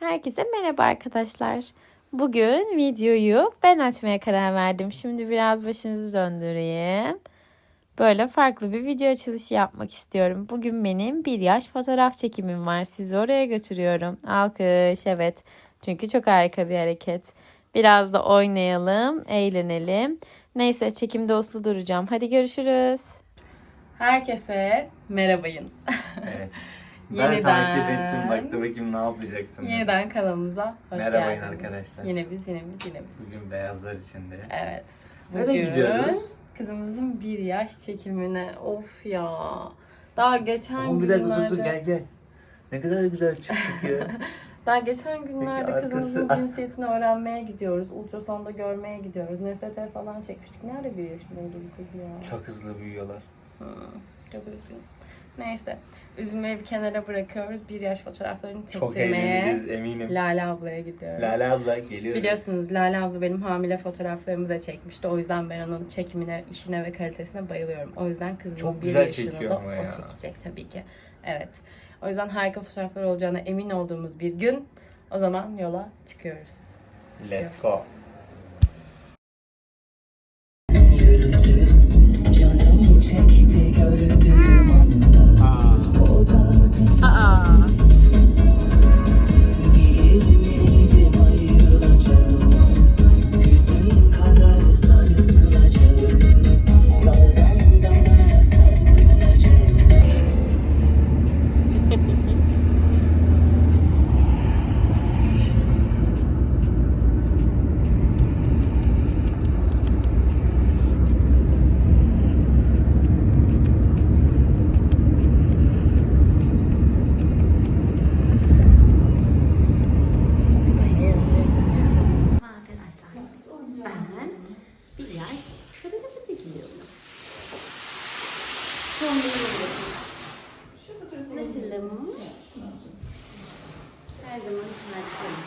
Herkese merhaba arkadaşlar. Bugün videoyu ben açmaya karar verdim. Şimdi biraz başınızı döndüreyim. Böyle farklı bir video açılışı yapmak istiyorum. Bugün benim bir yaş fotoğraf çekimim var. Sizi oraya götürüyorum. Alkış evet. Çünkü çok harika bir hareket. Biraz da oynayalım, eğlenelim. Neyse çekimde uslu duracağım. Hadi görüşürüz. Herkese merhabayın. Evet. Ben Yeniden. takip ettim. Baktı bakayım ne yapacaksın. Yeniden kanalımıza hoş Merhabayın geldiniz. arkadaşlar. Yine biz, yine biz, yine biz. Bugün beyazlar içinde. Evet. Nereye gidiyoruz? kızımızın bir yaş çekimine. Of ya. Daha geçen Oğlum bir günlerde... dakika dur dur gel gel. Ne kadar güzel çıktık ya. Daha geçen günlerde Peki, kızımızın cinsiyetini öğrenmeye gidiyoruz. Ultrasonda görmeye gidiyoruz. NST falan çekmiştik. Nerede bir yaşında oldu bu kız ya? Çok hızlı büyüyorlar. Hmm, çok üzgünüm. Neyse. Üzülmeyi bir kenara bırakıyoruz. Bir yaş fotoğraflarını Çok çektirmeye eğleneceğiz eminim. Lale ablaya gidiyoruz. Lale abla geliyoruz. Biliyorsunuz Lale abla benim hamile fotoğraflarımı da çekmişti. O yüzden ben onun çekimine, işine ve kalitesine bayılıyorum. O yüzden kızımın Çok bir güzel yaşını çekiyor da ama o ya. çekecek tabii ki. Evet. O yüzden harika fotoğraflar olacağına emin olduğumuz bir gün. O zaman yola çıkıyoruz. Let's go. Canım çekti O da Nasılım? Her zaman harikayım.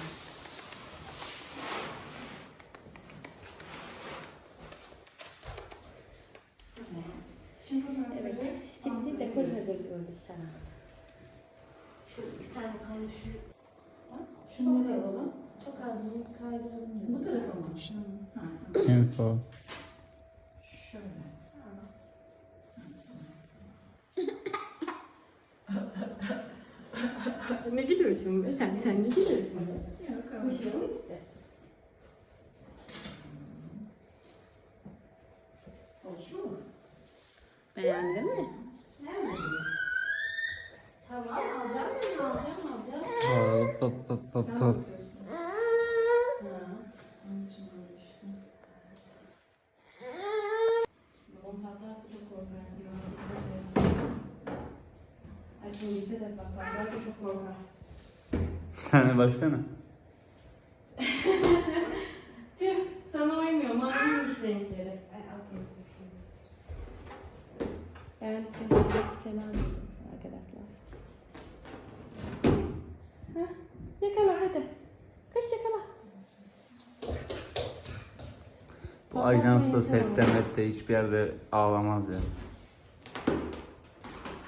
Evet, şimdi dekor hazırlıyoruz sana. Şu bir tane kalmış şu Şunları alalım. Çok az bir kaydıralım. Bu tarafa mı? Info. Şöyle. Ne gülüyorsun be sen? Sen ne gülüyorsun? Yok ama. Hoş mu? Beğendin mi? Tamam alacağım mı? Alacağım alacağım. Hop hop hop Sen hop. bakıyorsun. Ha. Onun için böyle işte. Babam patlarsa çok korkarsın. Aşkım dikkat et bak patlarsa çok korkar. Sen de baksana. Tüh sana uymuyor. Maviymiş renkleri. Ay şimdi. Ben köşede selam edeyim arkadaşlar. Heh, yakala hadi. Kaç yakala. Bu ajans da sette mette hiçbir yerde ağlamaz ya.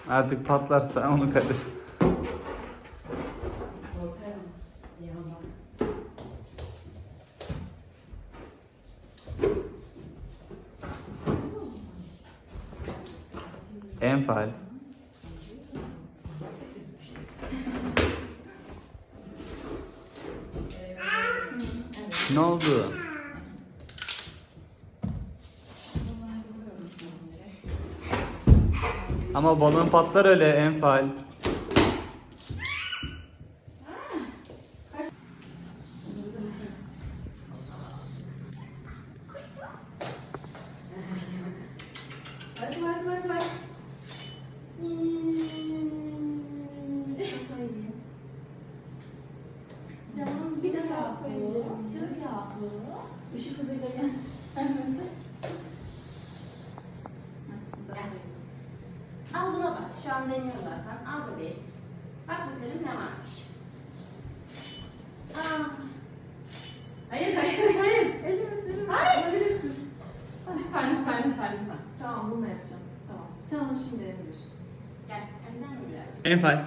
Artık patlarsa onu kadır. Enfal. Ne oldu? Ama balon patlar öyle enfal. Hadi hadi hadi hadi. Canım bir daha koyalım. Yağlı. Işık hızıyla gelmesi. Al buna bak. Şu an deniyor zaten. Al bebeğim. Bak bakalım ne varmış. Aa. Hayır hayır hayır. Elimi sürün. Hayır. Alabilirsin. Lütfen lütfen lütfen lütfen. Tamam bunu yapacağım. Tamam. Sen onu şimdi emir. Gel. Emecek mi birazcık? Enfal.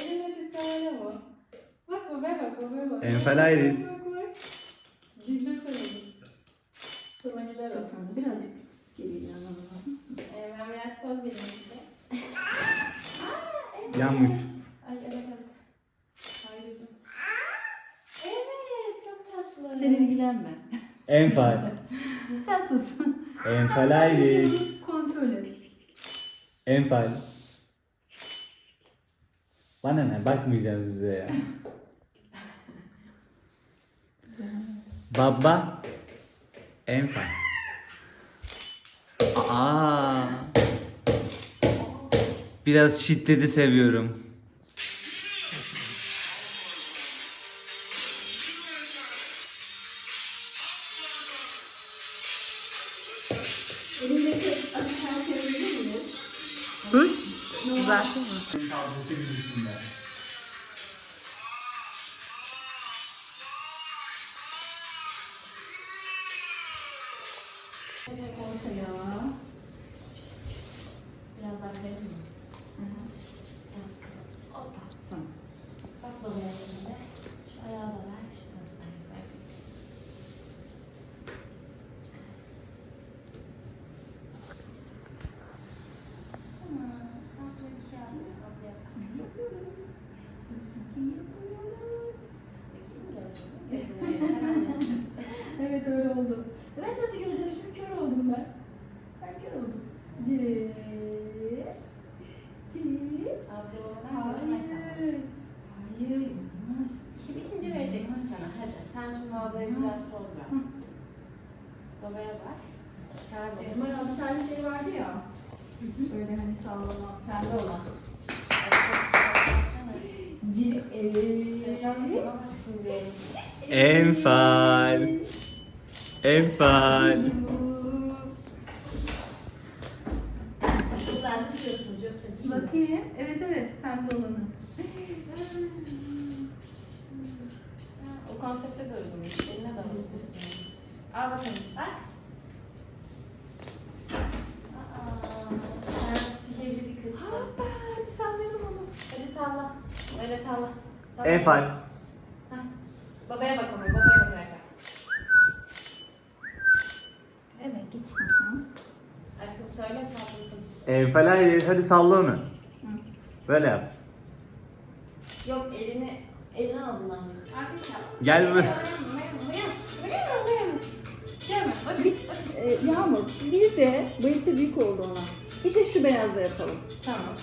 Elini titremeli bu. Bak babaya bak babaya bak. Enfal Iris. Bak bak. Güldür seni. Sana güler o. Birazcık geriye almam lazım. Ee, ben biraz poz vereyim size. Yanmış. Ay evet evet. Hayır. Evet çok tatlı. Sen ilgilenme. Enfal. Sen sus. Enfal Iris. Kontrol et. Enfal. Bana ne? Bakmayacağım size ya. Baba. Enfal. Aa. Biraz şiddeti seviyorum. Ortaya. Biraz daha verir mi? Hoppa. Tamam. Bak babaya şimdi. Şu ayağı da ver. Şunu da ver. Ver kızım. Tamam. Abla bir Evet öyle oldu. Ben nasıl göreceğim şimdi kör oldum ben. Ben kör oldum. Bir. İki. Hayır. Hayır. İşi bitince verecek mi sana? Hadi. Sen şimdi ablaya biraz söz ver. Babaya bak. Çağır babası. Numara bir tane şey vardı ya. Böyle hani sallama. Pembe olan. C. Enfal. Enfal. Bakayım. Evet evet pembe olanı. O konsepte de uygunmuş. Eline de alabilirsin. Al bakalım. Bak. Aa, sihirli bir kızsın. Hoppa hadi sallayalım onu. Hadi salla. Öyle salla. Salla. Enfal. Babaya bak ama. Babaya bak söyle sallasın. Enfal Iris. Hadi salla onu. Böyle yap. Yok elini eline aldın anneciğim. Arkadaşlar. Gel buraya. Bit. Ee, Yağmur bir de bu elbise büyük oldu ona. Bir de şu beyazla yapalım. Tamam.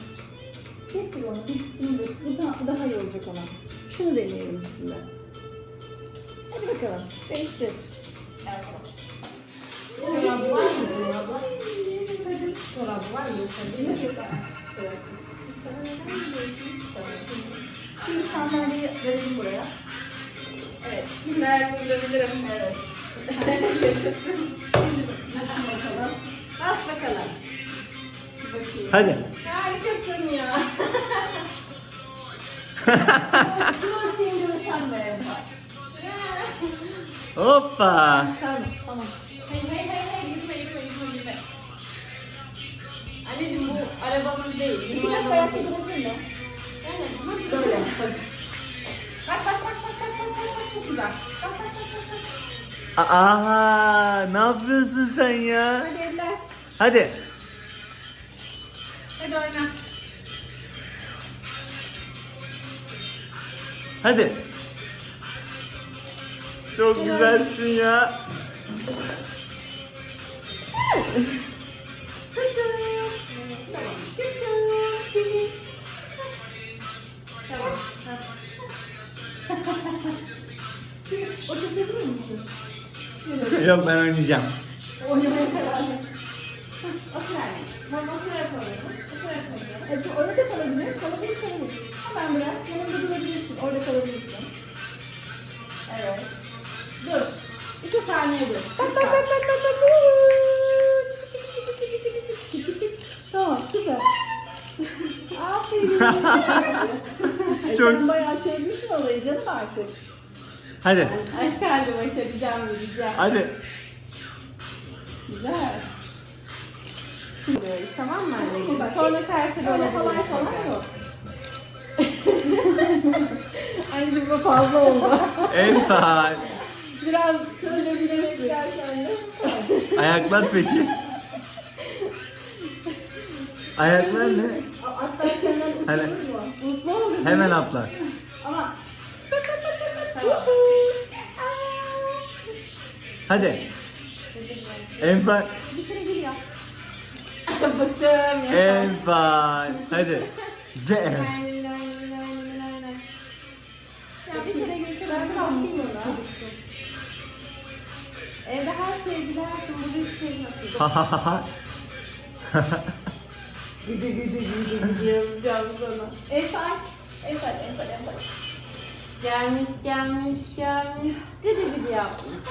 Getir onu. Bir, bunu da, bu da, daha iyi olacak ona. Şunu deneyelim üstünde. Hadi bakalım. Değiştir. Çorabı var mı? Çorabı. Var mı? Yok, yok. Şimdi sandalyeyi verelim buraya. Evet. Şimdi ayaklanabilirim. Evet. Yaşasın. Nasıl bakalım? Bas bakalım. Bakayım. Hadi. Harikasın ya. Şunu ortaya görsen de yapar. Hoppa. Tamam, tamam. Hey hey hey Anneciğim bu arabamız değil. Bizim dakika ayakta durabilir mi? Yani Böyle. Bak bak bak bak bak bak bak bak çok güzel. Bak bak bak bak bak. Aa, ne yapıyorsun sen ya? Hadi evler. Hadi. Hadi oyna. Hadi. Çok güzelsin ya. Misin? Yok ben oynayacağım. Oynamaya karar ver. Otur anne. Mama otur yapalım. Otur yapalım. E, orada da kalabilir, kalabilir, kalabilir. Hemen bırak, durabilirsin, orada kalabilirsin. Evet. Dur. İki saniye dur. Bak bak bak bak bak. Tamam, süper. Aferin. E, Çok- Sen bayağı çözmüşsün olayı canım artık. Hadi. Aşk kalbi başaracağım diyeceğim. Hadi. Güzel. Şimdi tamam mı anneciğim? Sonra tersi Öyle böyle halay falan yok. fazla oldu. Enfal. Biraz söyleyebilirsin. Ayaklar peki? Ayaklar ne? Hatta senden Hele. uslu olur. Hemen atlar. Ama Hadi. Enfal. bir kere gir ya. Bıktım ya. Enfal. Hadi. C. Ya bir kere ona. Evde her şeye gidersin. Burada hiç şey ha. Gidi gidi gidi gidi yapacağım sana. Enfal. Enfal, enfal, enfal. Gelmiş, gelmiş, gelmiş. Gidi gidi yapmış.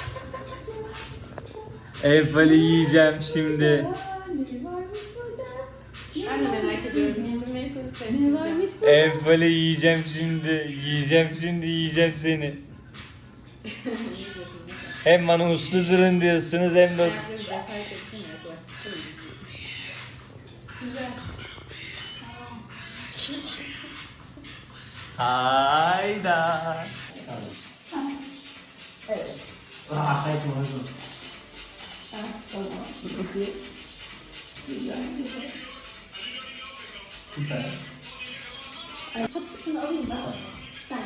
Enfal'i yiyeceğim şimdi. Ben de merak ediyorum. Yemeği? Enfal'i yiyeceğim şimdi. Yiyeceğim şimdi yiyeceğim seni. Hem bana uslu durun diyorsunuz hem de Hayda. Evet. Ah, kaçma oğlum. Tamam. Süper. Şunu alayım ben. Sen.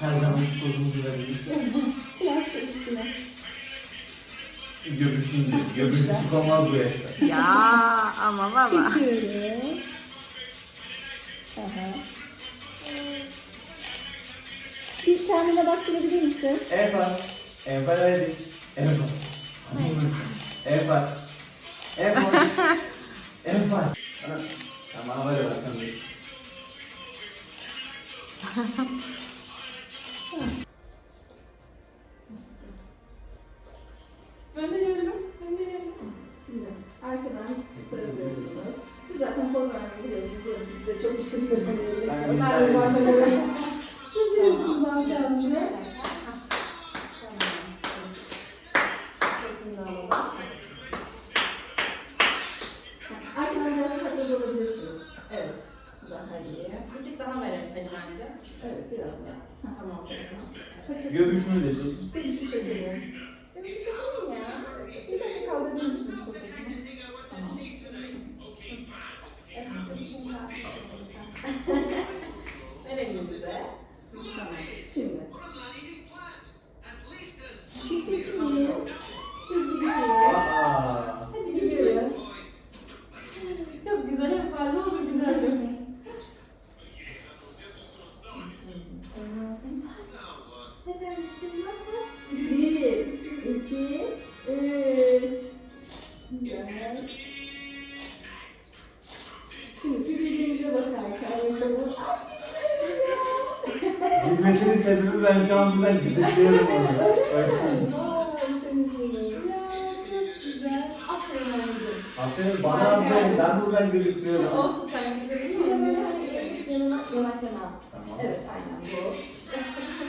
Her zaman kolumuzu verelim. Biraz şu üstüne. Göbüşün Göbüşlük olmaz bu yaşta. Ya ama baba. Şöyle. Aha. Bir kendine baktırabilir misin? Enfal. Enfal hadi. Enfal. Enfal. Enfal. Enfal. Tamam hadi bakalım. Siz zaten poz vermeyi biliyorsunuz. Onun için size çok bir şey söylemeye Ben de tane- bahsediyorum. Siz biliyorsunuz ne Güzel. Şimdi birbirimize bakarken bakalım. Gülmesinin sebebi ben şu an buradan onu. Güzel. Aferin bana aferin ben buradan gıdıklıyorum. Olsun sen güzel. Şimdi böyle yanına yanaklarına. Tamam. Evet aynen bu.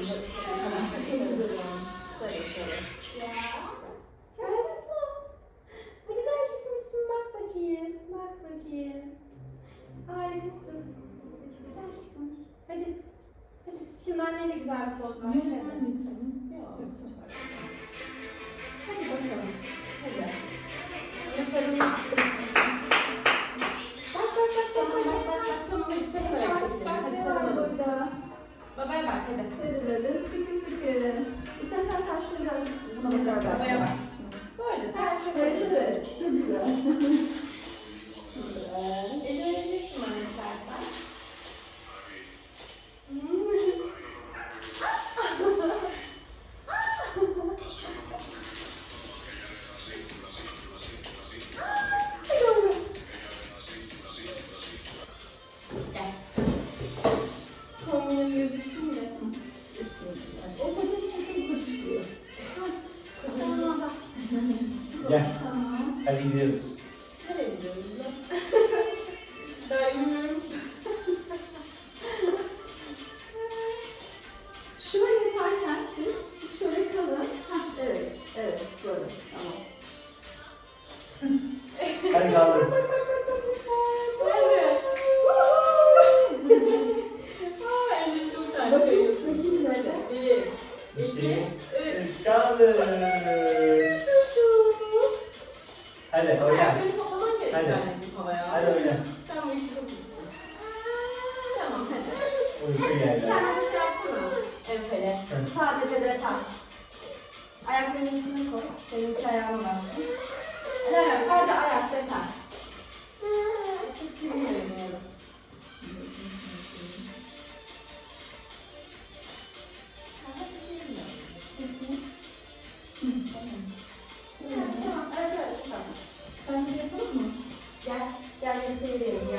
Gel gel. Oturalım. Tamam. Çok güzel olmuş. Böyle şöyle. Ne bak hadi. Sarılalım. Sıkı sıkı. İstersen sen şunu birazcık buna bakarak. Babaya bak. Böyle sen evet. Çok güzel. Güzel. Eli Yeah. Aí Deus. Hadi oyna. Ayakları toplaman gerekiyor Hadi. anneciğim havaya. Hadi oyna. Sen bu işi çok iyisin. Tamam hadi. Uyku geldi. Sen hadi şey yapsana. Enfele. Sadece detay. Ayaklarının üstüne koy. Senin iki ayağına bassın. 对对对人家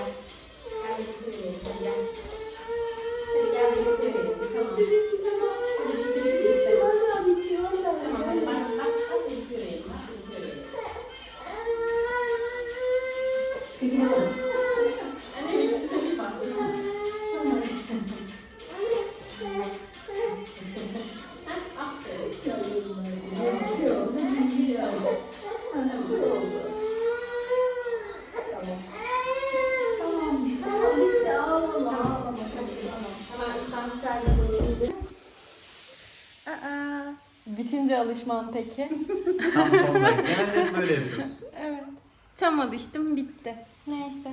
Aa, bitince alışmam peki. Tam sondayım. Genelde böyle yapıyoruz. evet. Tam alıştım bitti. Neyse.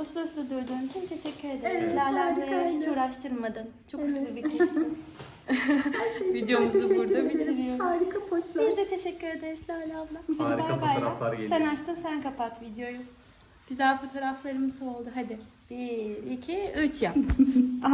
Uslu uslu durduğun için teşekkür ederiz. Evet, Lala harikaydı. hiç uğraştırmadın. Çok Evet. uslu bir kızsın. Her şey için Videomuzu burada ederim. bitiriyoruz. Harika postlar. Biz de teşekkür ederiz Lala abla. Hadi Harika bay bay fotoğraflar geliyor. Sen açtın sen kapat videoyu. Güzel fotoğraflarımız oldu. Hadi. Bir, iki, üç yap.